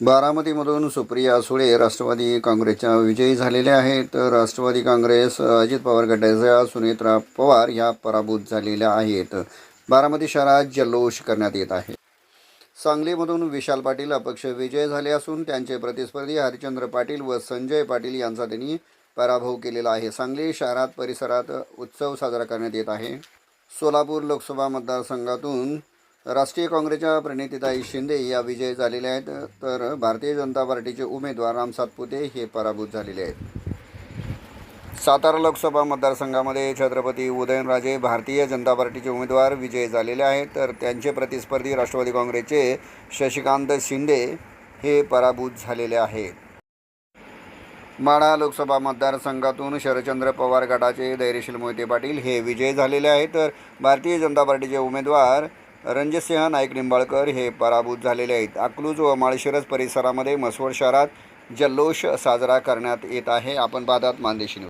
बारामतीमधून सुप्रिया सुळे राष्ट्रवादी काँग्रेसच्या विजयी झालेल्या आहेत. राष्ट्रवादी काँग्रेस अजित पवार गटाच्या सुनेत्रा पवार ह्या पराभूत झालेल्या आहेत. बारामती शहरात जल्लोष करण्यात येत आहे. सांगलीमधून विशाल पाटील अपक्ष विजय झाले असून त्यांचे प्रतिस्पर्धी हरिचंद्र पाटील व संजय पाटील यांचा त्यांनी पराभव केलेला आहे. सांगली शहरात परिसरात उत्सव साजरा करण्यात येत आहे. सोलापूर लोकसभा मतदारसंघातून राष्ट्रीय काँग्रेसच्या प्रणितीताई शिंदे या विजयी झालेल्या आहेत. तर भारतीय जनता पार्टीचे उमेदवार राम सातपुते हे पराभूत झालेले आहेत. सातारा लोकसभा मतदारसंघामध्ये छत्रपती उदयनराजे भारतीय जनता पार्टीचे उमेदवार विजयी झालेले आहेत. तर त्यांचे प्रतिस्पर्धी राष्ट्रवादी काँग्रेसचे शशिकांत शिंदे हे पराभूत झालेले आहेत. माढा लोकसभा मतदारसंघातून शरदचंद्र पवार गटाचे धैर्यशील मोहिते पाटील हे विजयी झालेले आहेत. तर भारतीय जनता पार्टीचे उमेदवार रणजितसिंह नाईक निंबाळकर हे पराभूत झालेले आहेत. अकलूज व माळशिरस परिसरामध्ये मसवड शहरात जल्लोष साजरा करण्यात येत आहे. आपण पाहतात मानदेशी